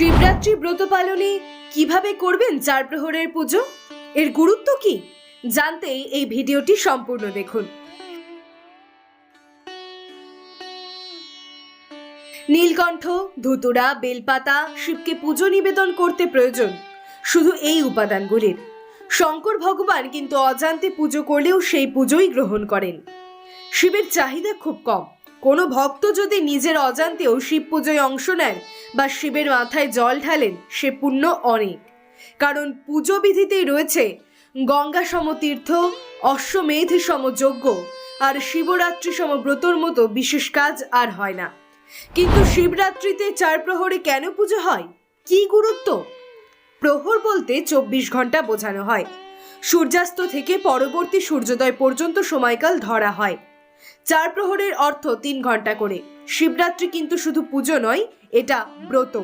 শিবরাত্রি ব্রত পালনে কীভাবে করবেন চার প্রহরের পুজো? এর গুরুত্ব কি? জানতে এই ভিডিওটি সম্পূর্ণ দেখুন। নীলকণ্ঠ, ধুতুরা, বেলপাতা শিবকে পুজো নিবেদন করতে প্রয়োজন, শুধু এই উপাদানগুলির। শঙ্কর ভগবান কিন্তু অজান্তে পুজো করলেও সেই পুজোই গ্রহণ করেন। শিবের চাহিদা খুব কম। কোনো ভক্ত যদি নিজের অজান্তেও শিব পুজোয় অংশ নেন বা শিবের মাথায় জল ঢালেন সে পুণ্য অনেক। কারণ পুজো বিধিতেই রয়েছে গঙ্গা সমতীর্থ, অশ্বমেধ সমযজ্ঞ আর শিবরাত্রি সমব্রতর মতো বিশেষ কাজ আর হয় না। কিন্তু শিবরাত্রিতে চার প্রহরে কেন পুজো হয়? কি গুরুত্ব? প্রহর বলতে চব্বিশ ঘণ্টা বোঝানো হয়। সূর্যাস্ত থেকে পরবর্তী সূর্যোদয় পর্যন্ত সময়কাল ধরা হয়। চার প্রহরের অর্থ তিন ঘণ্টা করে। শিবরাত্রি কিন্তু শুধু পুজো নয়, এটা ব্রত।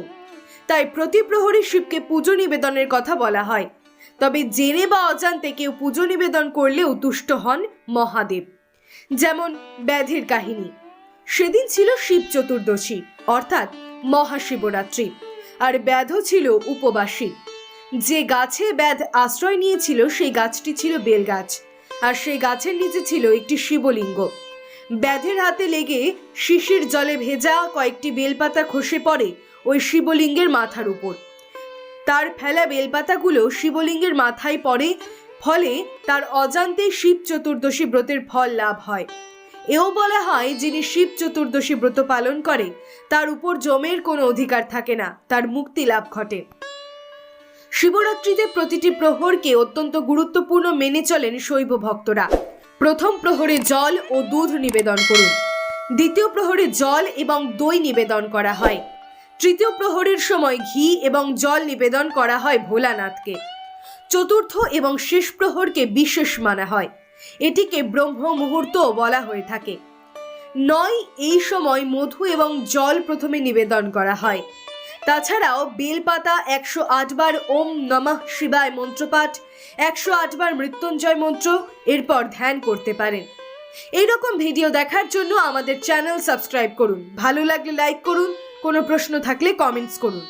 তাই প্রতি প্রহরে শিবকে পুজো নিবেদনের কথা বলা হয়। তবে জেনে বা অজান্তে কেউ পুজো নিবেদন করলেও তুষ্ট হন মহাদেব। যেমন ব্যাধের কাহিনী। সেদিন ছিল শিব চতুর্দশী, অর্থাৎ মহাশিবরাত্রি, আর ব্যাধ ছিল উপবাসী। যে গাছে ব্যাধ আশ্রয় নিয়েছিল, সেই গাছটি ছিল বেল গাছ আর সেই গাছের নিচে ছিল একটি শিবলিঙ্গ। ব্যাধের হাতে লেগে শিশির জলে ভেজা কয়েকটি বেলপাতা খসে পড়ে ওই শিবলিঙ্গের মাথার উপর। তার ফেলা বেলপাতাগুলো শিবলিঙ্গের মাথায় পড়ে, ফলে তার অজান্তে শিব চতুর্দশী ব্রতের ফল লাভ হয়। এও বলা হয়, যিনি শিব চতুর্দশী ব্রত পালন করে, তার উপর জমের কোনো অধিকার থাকে না, তার মুক্তি লাভ ঘটে। শিবরাত্রিতে প্রতিটি প্রহরকে অত্যন্ত গুরুত্বপূর্ণ মেনে চলেন শৈব ভক্তরা। প্রথম প্রহরে জল ও দুধ নিবেদন করুন। দ্বিতীয় প্রহরে জল এবং দই নিবেদন করা হয়। তৃতীয় প্রহরের সময় ঘি এবং জল নিবেদন করা হয় ভোলানাথকে। চতুর্থ এবং শেষ প্রহরকে বিশেষ মানা হয়। এটিকে ব্রহ্ম মুহূর্তও বলা হয়ে থাকে। নয়, এই সময় মধু এবং জল প্রথমে নিবেদন করা হয়। তাছাড়াও বেলপাতা একশো আটবার ওম নমঃ শিবায় মন্ত্রপাঠ, একশো আটবার মৃত্যুঞ্জয় মন্ত্র এরপর ধ্যান করতে পারেন। এইরকম ভিডিও দেখার জন্য আমাদের চ্যানেল সাবস্ক্রাইব করুন। ভালো লাগলে লাইক করুন, কোনো প্রশ্ন থাকলে কমেন্টস করুন।